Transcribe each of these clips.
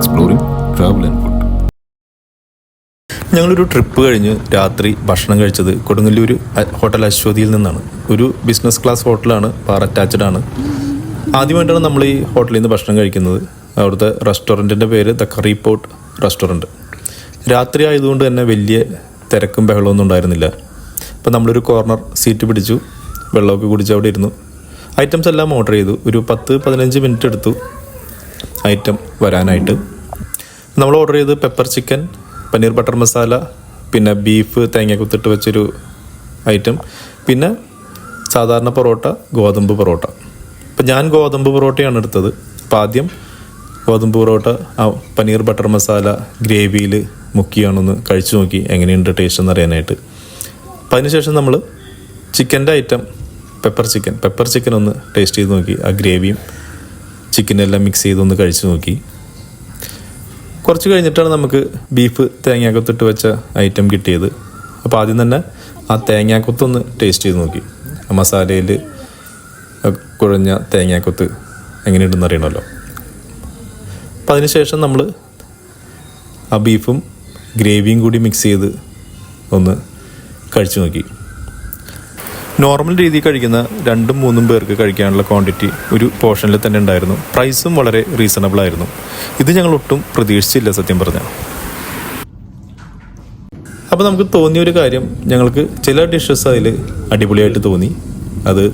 exploring travel and food ഞങ്ങളൊരു trip കഴിഞ്ഞ് രാത്രി ഭക്ഷണം കഴിച്ചത് കൊടുങ്ങല്ലൂർ ഹോട്ടൽ അശ്വതിയിൽ നിന്നാണ്. ഒരു ബിസിനസ് ക്ലാസ് ഹോട്ടലാണ് ബാർ അറ്റാച്ച്ഡ് ആണ്. ആദ്യമായിട്ടാണ് നമ്മൾ ഈ ഹോട്ടലിൽ നിന്ന് ഭക്ഷണം കഴിക്കുന്നത്. അവിടുത്തെ റെസ്റ്റോറന്റിന്റെ പേര് ദ കറി പോട്ട് റെസ്റ്റോറന്റ് രാത്രി ആയതുകൊണ്ട് തന്നെ വലിയ തിരക്കും ബഹളമൊന്നും ഉണ്ടായിരുന്നില്ല. അപ്പോൾ നമ്മളൊരു കോർണർ സീറ്റ് പിടിച്ചു വെള്ളമൊക്കെ കുടിച്ച് അവിടെ ഇരുന്നു. ഐറ്റംസ് എല്ലാം ഓർഡർ ചെയ്തു. ഒരു പത്ത് പതിനഞ്ച് മിനിറ്റ് എടുത്തു. ഐറ്റം വരാനായിട്ട്. നമ്മൾ ഓർഡർ ചെയ്ത് pepper chicken paneer butter masala പിന്നെ ബീഫ് തേങ്ങ കുത്തിട്ട് വെച്ചൊരു ഐറ്റം പിന്നെ സാധാരണ പൊറോട്ട ഗോതമ്പ് പൊറോട്ട. അപ്പം ഞാൻ ഗോതമ്പ് പൊറോട്ടയാണ് എടുത്തത്. അപ്പം ആദ്യം ഗോതമ്പ് പൊറോട്ട ആ പനീർ ബട്ടർ മസാല ഗ്രേവിയിൽ മുക്കിയാണൊന്ന് കഴിച്ചു നോക്കി എങ്ങനെയുണ്ട് ടേസ്റ്റ് എന്ന് അറിയാനായിട്ട്. അപ്പം അതിനുശേഷം നമ്മൾ ചിക്കന്റെ item pepper chicken pepper chicken ഒന്ന് ടേസ്റ്റ് ചെയ്ത് നോക്കി. ആ ഗ്രേവിയും ചിക്കനെല്ലാം മിക്സ് ചെയ്തൊന്ന് കഴിച്ചു നോക്കി. കുറച്ച് കഴിഞ്ഞിട്ടാണ് നമുക്ക് ബീഫ് തേങ്ങാക്കൊത്തിട്ട് വെച്ച ഐറ്റം കിട്ടിയത്. അപ്പോൾ ആദ്യം തന്നെ ആ തേങ്ങാക്കൊത്തൊന്ന് ടേസ്റ്റ് ചെയ്ത് നോക്കി. മസാലയിൽ കുഴഞ്ഞ തേങ്ങാക്കൊത്ത് എങ്ങനെ എങ്ങനെയുണ്ടെന്ന് അറിയണമല്ലോ. അപ്പം അതിനുശേഷം നമ്മൾ ആ ബീഫും ഗ്രേവിയും കൂടി മിക്സ് ചെയ്ത് ഒന്ന് കഴിച്ചു നോക്കി. നോർമൽ രീതിയിൽ കഴിക്കുന്ന രണ്ടും മൂന്നും പേർക്ക് കഴിക്കാനുള്ള ക്വാണ്ടിറ്റി ഒരു പോർഷനിൽ തന്നെ ഉണ്ടായിരുന്നു. പ്രൈസും വളരെ റീസണബിൾ ആയിരുന്നു. ഇത് ഞങ്ങൾ ഒട്ടും പ്രതീക്ഷിച്ചില്ല സത്യം പറഞ്ഞാൽ. അപ്പോൾ നമുക്ക് തോന്നിയ ഒരു കാര്യം ഞങ്ങൾക്ക് ചില ഡിഷസ് അതിൽ അടിപൊളിയായിട്ട് തോന്നി. അത്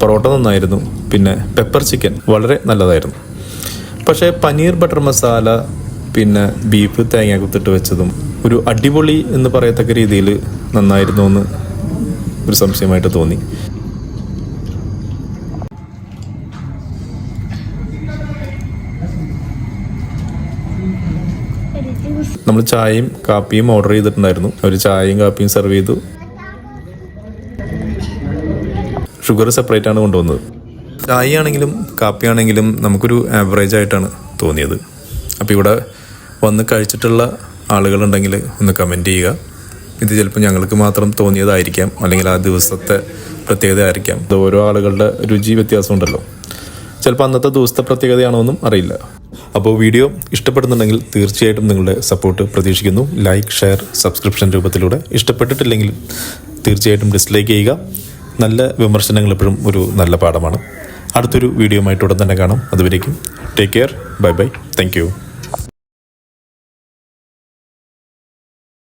പൊറോട്ട നന്നായിരുന്നു. പിന്നെ പെപ്പർ ചിക്കൻ വളരെ നല്ലതായിരുന്നു. പക്ഷേ പനീർ ബട്ടർ മസാല പിന്നെ ബീഫ് തേങ്ങ കുത്തിട്ട് വെച്ചതും ഒരു അടിപൊളി എന്ന് പറയത്തക്ക രീതിയിൽ നന്നായിരുന്നു എന്ന് ഒരു സംശയമായിട്ട് തോന്നി. നമ്മൾ ചായയും കാപ്പിയും ഓർഡർ ചെയ്തിട്ടുണ്ടായിരുന്നു. അവർ ചായയും കാപ്പിയും സെർവ് ചെയ്തു. ഷുഗർ സെപ്പറേറ്റ് ആണ് കൊണ്ടുവന്നത്. ചായ ആണെങ്കിലും കാപ്പി ആണെങ്കിലും നമുക്കൊരു ആവറേജ് ആയിട്ടാണ് തോന്നിയത്. അപ്പോൾ ഇവിടെ വന്ന് കഴിച്ചിട്ടുള്ള ആളുകളുണ്ടെങ്കിൽ ഒന്ന് കമന്റ് ചെയ്യുക. ഇത് ചിലപ്പോൾ ഞങ്ങൾക്ക് മാത്രം തോന്നിയതായിരിക്കാം അല്ലെങ്കിൽ ആ ദിവസത്തെ പ്രത്യേകത ആയിരിക്കാം അത് ഓരോ ആളുകളുടെ രുചി വ്യത്യാസം ഉണ്ടല്ലോ ചിലപ്പോൾ അന്നത്തെ ദിവസത്തെ പ്രത്യേകതയാണോ എന്നും അറിയില്ല. അപ്പോൾ വീഡിയോ ഇഷ്ടപ്പെടുന്നുണ്ടെങ്കിൽ തീർച്ചയായിട്ടും നിങ്ങളുടെ സപ്പോർട്ട് പ്രതീക്ഷിക്കുന്നു. ലൈക്ക് ഷെയർ സബ്സ്ക്രിപ്ഷൻ രൂപത്തിലൂടെ ഇഷ്ടപ്പെട്ടിട്ടില്ലെങ്കിൽ തീർച്ചയായിട്ടും ഡിസ്ലൈക്ക് ചെയ്യുക. നല്ല വിമർശനങ്ങൾ എപ്പോഴും ഒരു നല്ല പാഠമാണ്. അടുത്തൊരു വീഡിയോ ആയിട്ട് ഉടൻ തന്നെ കാണാം. അതുവരേക്കും take care bye bye thank